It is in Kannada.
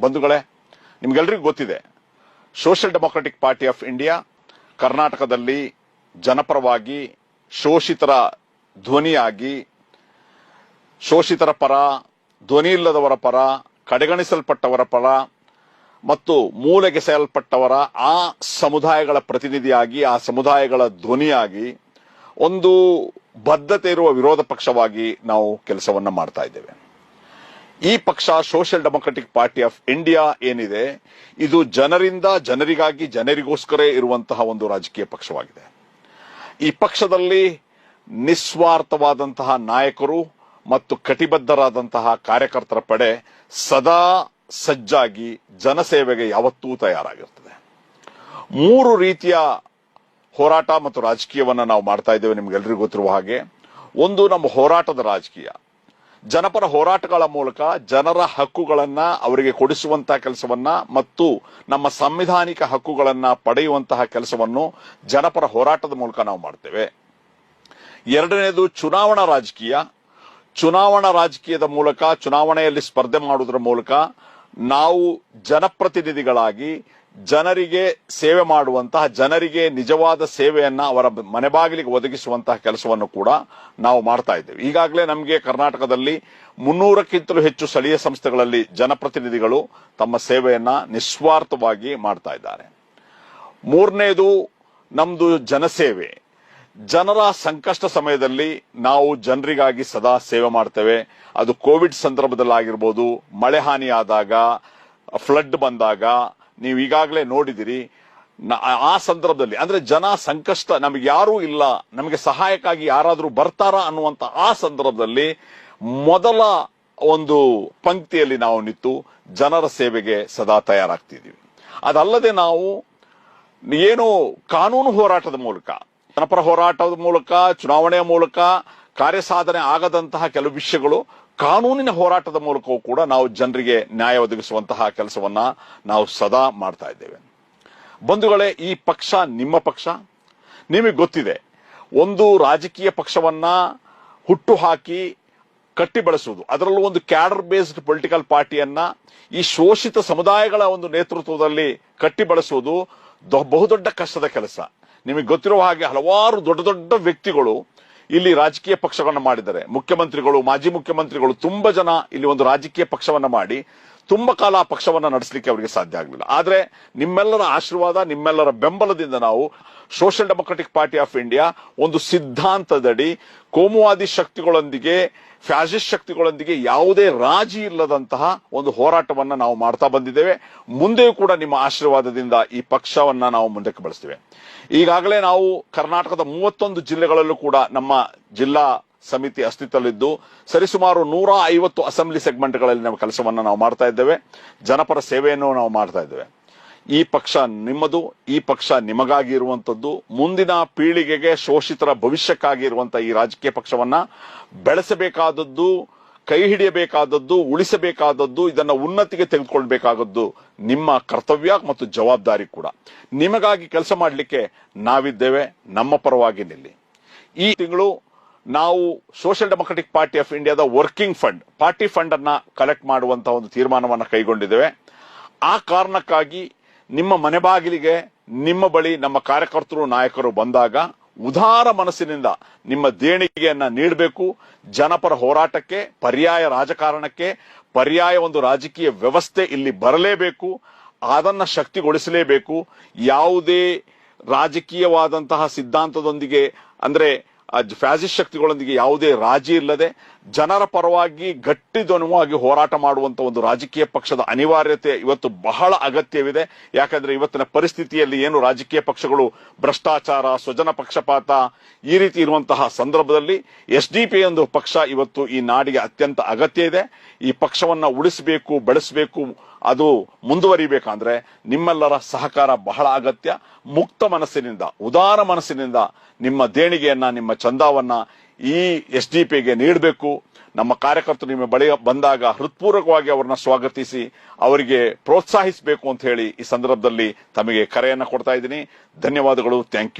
ಬಂಧುಗಳೇ, ನಿಮ್ಗೆಲ್ರಿಗೂ ಗೊತ್ತಿದೆ, social democratic party of India ಕರ್ನಾಟಕದಲ್ಲಿ ಜನಪರವಾಗಿ ಶೋಷಿತರ ಧ್ವನಿಯಾಗಿ, ಶೋಷಿತರ ಪರ, ಧ್ವನಿ ಇಲ್ಲದವರ ಪರ, ಕಡೆಗಣಿಸಲ್ಪಟ್ಟವರ ಪರ ಮತ್ತು ಮೂಲೆಗೆಸೆಯಲ್ಪಟ್ಟವರ ಆ ಸಮುದಾಯಗಳ ಪ್ರತಿನಿಧಿಯಾಗಿ, ಆ ಸಮುದಾಯಗಳ ಧ್ವನಿಯಾಗಿ ಒಂದು ಬದ್ಧತೆ ಇರುವ ವಿರೋಧ ಪಕ್ಷವಾಗಿ ನಾವು ಕೆಲಸವನ್ನು ಮಾಡ್ತಾ ಇದ್ದೇವೆ. ಈ ಪಕ್ಷ social democratic party of India ಏನಿದೆ, ಇದು ಜನರಿಂದ ಜನರಿಗಾಗಿ ಜನರಿಗೋಸ್ಕರ ಇರುವಂತಹ ಒಂದು ರಾಜಕೀಯ ಪಕ್ಷವಾಗಿದೆ. ಈ ಪಕ್ಷದಲ್ಲಿ ನಿಸ್ವಾರ್ಥವಾದಂತಹ ನಾಯಕರು ಮತ್ತು ಕಟಿಬದ್ಧರಾದಂತಹ ಕಾರ್ಯಕರ್ತರ ಪಡೆ ಸದಾ ಸಜ್ಜಾಗಿ ಜನಸೇವೆಗೆ ಯಾವತ್ತೂ ತಯಾರಾಗಿರ್ತದೆ. ಮೂರು ರೀತಿಯ ಹೋರಾಟ ಮತ್ತು ರಾಜಕೀಯವನ್ನ ನಾವು ಮಾಡ್ತಾ ಇದ್ದೇವೆ, ನಿಮ್ಗೆಲ್ರಿಗೂ ಗೊತ್ತಿರುವ ಹಾಗೆ. ಒಂದು ನಮ್ಮ ಹೋರಾಟದ ರಾಜಕೀಯ. ಜನಪರ ಹೋರಾಟಗಳ ಮೂಲಕ ಜನರ ಹಕ್ಕುಗಳನ್ನ ಅವರಿಗೆ ಕೊಡಿಸುವಂತಹ ಕೆಲಸವನ್ನ ಮತ್ತು ನಮ್ಮ ಸಂವಿಧಾನಿಕ ಹಕ್ಕುಗಳನ್ನ ಪಡೆಯುವಂತಹ ಕೆಲಸವನ್ನು ಜನಪರ ಹೋರಾಟದ ಮೂಲಕ ನಾವು ಮಾಡ್ತೇವೆ. ಎರಡನೇದು ಚುನಾವಣಾ ರಾಜಕೀಯ. ಚುನಾವಣಾ ರಾಜಕೀಯದ ಮೂಲಕ, ಚುನಾವಣೆಯಲ್ಲಿ ಸ್ಪರ್ಧೆ ಮಾಡುವುದರ ಮೂಲಕ ನಾವು ಜನಪ್ರತಿನಿಧಿಗಳಾಗಿ ಜನರಿಗೆ ಸೇವೆ ಮಾಡುವಂತಹ, ಜನರಿಗೆ ನಿಜವಾದ ಸೇವೆಯನ್ನ ಅವರ ಮನೆ ಬಾಗಿಲಿಗೆ ಒದಗಿಸುವಂತಹ ಕೆಲಸವನ್ನು ಕೂಡ ನಾವು ಮಾಡ್ತಾ ಇದ್ದೇವೆ. ಈಗಾಗಲೇ ನಮಗೆ ಕರ್ನಾಟಕದಲ್ಲಿ ಮುನ್ನೂರಕ್ಕಿಂತಲೂ ಹೆಚ್ಚು ಸ್ಥಳೀಯ ಸಂಸ್ಥೆಗಳಲ್ಲಿ ಜನಪ್ರತಿನಿಧಿಗಳು ತಮ್ಮ ಸೇವೆಯನ್ನ ನಿಸ್ವಾರ್ಥವಾಗಿ ಮಾಡ್ತಾ ಇದ್ದಾರೆ. ಮೂರನೇದು ನಮ್ದು ಜನಸೇವೆ. ಜನರ ಸಂಕಷ್ಟ ಸಮಯದಲ್ಲಿ ನಾವು ಜನರಿಗಾಗಿ ಸದಾ ಸೇವೆ ಮಾಡ್ತೇವೆ. ಅದು ಕೋವಿಡ್ ಸಂದರ್ಭದಲ್ಲಾಗಿರ್ಬೋದು, ಮಳೆ ಹಾನಿಯಾದಾಗ, ಫ್ಲಡ್ ಬಂದಾಗ ನೀವು ಈಗಾಗಲೇ ನೋಡಿದಿರಿ ಆ ಸಂದರ್ಭದಲ್ಲಿ, ಅಂದ್ರೆ ಜನ ಸಂಕಷ್ಟ ನಮಗೆ ಯಾರೂ ಇಲ್ಲ, ನಮಗೆ ಸಹಾಯಕ್ಕಾಗಿ ಯಾರಾದರೂ ಬರ್ತಾರಾ ಅನ್ನುವಂತ ಆ ಸಂದರ್ಭದಲ್ಲಿ ಮೊದಲ ಒಂದು ಪಂಕ್ತಿಯಲ್ಲಿ ನಾವು ನಿಂತು ಜನರ ಸೇವೆಗೆ ಸದಾ ತಯಾರಾಗ್ತಿದ್ದೀವಿ. ಅದಲ್ಲದೆ ನಾವು ಏನು ಕಾನೂನು ಹೋರಾಟದ ಮೂಲಕ ಜನಪರ ಹೋರಾಟದ ಮೂಲಕ, ಚುನಾವಣೆಯ ಮೂಲಕ, ಕಾರ್ಯಸಾಧನೆ ಆಗದಂತಹ ಕೆಲವು ವಿಷಯಗಳು ಕಾನೂನಿನ ಹೋರಾಟದ ಮೂಲಕವೂ ಕೂಡ ನಾವು ಜನರಿಗೆ ನ್ಯಾಯ ಒದಗಿಸುವಂತಹ ಕೆಲಸವನ್ನ ನಾವು ಸದಾ ಮಾಡ್ತಾ ಇದ್ದೇವೆ. ಬಂಧುಗಳೇ, ಈ ಪಕ್ಷ ನಿಮ್ಮ ಪಕ್ಷ. ನಿಮಗೆ ಗೊತ್ತಿದೆ, ಒಂದು ರಾಜಕೀಯ ಪಕ್ಷವನ್ನ ಹುಟ್ಟು ಹಾಕಿ ಕಟ್ಟಿ ಬೆಳೆಸುವುದು ಅದರಲ್ಲೂ ಒಂದು ಕ್ಯಾಡರ್ ಬೇಸ್ಡ್ ಪೊಲಿಟಿಕಲ್ ಪಾರ್ಟಿಯನ್ನ ಈ ಶೋಷಿತ ಸಮುದಾಯಗಳ ಒಂದು ನೇತೃತ್ವದಲ್ಲಿ ಕಟ್ಟಿ ಬೆಳೆಸುವುದು ಬಹುದೊಡ್ಡ ಕಷ್ಟದ ಕೆಲಸ. ನಿಮಗೆ ಗೊತ್ತಿರುವ ಹಾಗೆ ಹಲವಾರು ದೊಡ್ಡ ದೊಡ್ಡ ವ್ಯಕ್ತಿಗಳು ಇಲ್ಲಿ ರಾಜಕೀಯ ಪಕ್ಷವನ್ನು ಮಾಡಿದ್ದಾರೆ. ಮುಖ್ಯಮಂತ್ರಿಗಳು ಮಾಜಿ ಮುಖ್ಯಮಂತ್ರಿಗಳು ತುಂಬಾ ಜನ ಇಲ್ಲಿ ಒಂದು ರಾಜಕೀಯ ಪಕ್ಷವನ್ನ ಮಾಡಿ ತುಂಬಾ ಕಾಲ ಆ ಪಕ್ಷವನ್ನ ನಡೆಸಲಿಕ್ಕೆ ಅವರಿಗೆ ಸಾಧ್ಯ ಆಗಲಿಲ್ಲ. ಆದ್ರೆ ನಿಮ್ಮೆಲ್ಲರ ಆಶೀರ್ವಾದ, ನಿಮ್ಮೆಲ್ಲರ ಬೆಂಬಲದಿಂದ ನಾವು social democratic party of India ಒಂದು ಸಿದ್ಧಾಂತದಡಿ ಕೋಮುವಾದಿ ಶಕ್ತಿಗಳೊಂದಿಗೆ ಫ್ಯಾಸಿಸ್ಟ್ ಶಕ್ತಿಗಳೊಂದಿಗೆ ಯಾವುದೇ ರಾಜಿ ಇಲ್ಲದಂತಹ ಒಂದು ಹೋರಾಟವನ್ನ ನಾವು ಮಾಡ್ತಾ ಬಂದಿದ್ದೇವೆ. ಮುಂದೆಯೂ ಕೂಡ ನಿಮ್ಮ ಆಶೀರ್ವಾದದಿಂದ ಈ ಪಕ್ಷವನ್ನ ನಾವು ಮುಂದಕ್ಕೆ ಬಳಸ್ತೇವೆ. ಈಗಾಗಲೇ ನಾವು ಕರ್ನಾಟಕದ ಮೂವತ್ತೊಂದು ಜಿಲ್ಲೆಗಳಲ್ಲೂ ಕೂಡ ನಮ್ಮ ಜಿಲ್ಲಾ ಸಮಿತಿ ಅಸ್ತಿತ್ವದಲ್ಲಿದ್ದು ಸರಿಸುಮಾರು ನೂರ ಐವತ್ತು ಅಸೆಂಬ್ಲಿ ಸೆಗ್ಮೆಂಟ್ಗಳಲ್ಲಿ ನಾವು ಕೆಲಸವನ್ನು ನಾವು ಮಾಡ್ತಾ ಇದ್ದೇವೆ. ಜನಪರ ಸೇವೆಯನ್ನು ನಾವು ಮಾಡ್ತಾ ಇದ್ದೇವೆ. ಈ ಪಕ್ಷ ನಿಮ್ಮದು, ಈ ಪಕ್ಷ ನಿಮಗಾಗಿ ಇರುವಂತದ್ದು, ಮುಂದಿನ ಪೀಳಿಗೆಗೆ ಶೋಷಿತರ ಭವಿಷ್ಯಕ್ಕಾಗಿ ಇರುವಂತಹ ಈ ರಾಜಕೀಯ ಪಕ್ಷವನ್ನ ಬೆಳೆಸಬೇಕಾದದ್ದು, ಕೈ ಹಿಡಿಯಬೇಕಾದದ್ದು, ಉಳಿಸಬೇಕಾದದ್ದು, ಇದನ್ನ ಉನ್ನತಿಗೆ ತೆಗೆದುಕೊಳ್ಬೇಕಾದದ್ದು ನಿಮ್ಮ ಕರ್ತವ್ಯ ಮತ್ತು ಜವಾಬ್ದಾರಿ ಕೂಡ. ನಿಮಗಾಗಿ ಕೆಲಸ ಮಾಡಲಿಕ್ಕೆ ನಾವಿದ್ದೇವೆ, ನಮ್ಮ ಪರವಾಗಿ ನಿಲ್ಲಿ. ಈ ತಿಂಗಳು ನಾವು ಸೋಷಿಯಲ್ ಡೆಮೊಕ್ರೆಟಿಕ್ ಪಾರ್ಟಿ ಆಫ್ ಇಂಡಿಯಾದ ವರ್ಕಿಂಗ್ ಫಂಡ್, ಪಾರ್ಟಿ ಫಂಡ್ ಅನ್ನ ಕಲೆಕ್ಟ್ ಮಾಡುವಂತಹ ಒಂದು ತೀರ್ಮಾನವನ್ನು ಕೈಗೊಂಡಿದ್ದೇವೆ. ಆ ಕಾರಣಕ್ಕಾಗಿ ನಿಮ್ಮ ಮನೆ ಬಾಗಿಲಿಗೆ ನಿಮ್ಮ ಬಳಿ ನಮ್ಮ ಕಾರ್ಯಕರ್ತರು, ನಾಯಕರು ಬಂದಾಗ ಉದಾರ ಮನಸ್ಸಿನಿಂದ ನಿಮ್ಮ ದೇಣಿಗೆಯನ್ನ ನೀಡಬೇಕು. ಜನಪರ ಹೋರಾಟಕ್ಕೆ, ಪರ್ಯಾಯ ರಾಜಕಾರಣಕ್ಕೆ, ಪರ್ಯಾಯ ಒಂದು ರಾಜಕೀಯ ವ್ಯವಸ್ಥೆ ಇಲ್ಲಿ ಬರಲೇಬೇಕು. ಅದನ್ನ ಶಕ್ತಿಗೊಳಿಸಲೇಬೇಕು. ಯಾವುದೇ ರಾಜಕೀಯವಾದಂತಹ ಸಿದ್ಧಾಂತದೊಂದಿಗೆ, ಅಂದ್ರೆ ಫ್ಯಾಸಿಸ್ಟ್ ಶಕ್ತಿಗಳೊಂದಿಗೆ ಯಾವುದೇ ರಾಜಿ ಇಲ್ಲದೆ ಜನರ ಪರವಾಗಿ ಗಟ್ಟಿ ಧ್ವನುವಾಗಿ ಹೋರಾಟ ಮಾಡುವಂತ ಒಂದು ರಾಜಕೀಯ ಪಕ್ಷದ ಅನಿವಾರ್ಯತೆ ಇವತ್ತು ಬಹಳ ಅಗತ್ಯವಿದೆ. ಯಾಕಂದ್ರೆ ಇವತ್ತಿನ ಪರಿಸ್ಥಿತಿಯಲ್ಲಿ ಏನು ರಾಜಕೀಯ ಪಕ್ಷಗಳು ಭ್ರಷ್ಟಾಚಾರ, ಸ್ವಜನ ಪಕ್ಷಪಾತ ಈ ರೀತಿ ಇರುವಂತಹ ಸಂದರ್ಭದಲ್ಲಿ ಎಸ್ ಡಿ ಪಿ ಒಂದು ಪಕ್ಷ ಇವತ್ತು ಈ ನಾಡಿಗೆ ಅತ್ಯಂತ ಅಗತ್ಯ ಇದೆ. ಈ ಪಕ್ಷವನ್ನ ಉಳಿಸಬೇಕು, ಬೆಳೆಸಬೇಕು ಅದು ಮುಂದುವರಿಬೇಕಂದ್ರೆ ನಿಮ್ಮೆಲ್ಲರ ಸಹಕಾರ ಬಹಳ ಅಗತ್ಯ. ಮುಕ್ತ ಮನಸ್ಸಿನಿಂದ, ಉದಾರ ಮನಸ್ಸಿನಿಂದ ನಿಮ್ಮ ದೇಣಿಗೆಯನ್ನ, ನಿಮ್ಮ ಚಂದಾವನ್ನ ಈ ಎಸ್ ಡಿ ಪಿಗೆ ನೀಡಬೇಕು. ನಮ್ಮ ಕಾರ್ಯಕರ್ತರು ನಿಮ್ಮ ಬಳಿ ಬಂದಾಗ ಹೃತ್ಪೂರ್ವಕವಾಗಿ ಅವರನ್ನ ಸ್ವಾಗತಿಸಿ, ಅವರಿಗೆ ಪ್ರೋತ್ಸಾಹಿಸಬೇಕು ಅಂತ ಹೇಳಿ ಈ ಸಂದರ್ಭದಲ್ಲಿ ತಮಗೆ ಕರೆಯನ್ನ ಕೊಡ್ತಾ ಇದ್ದೀನಿ. ಧನ್ಯವಾದಗಳು. Thank you.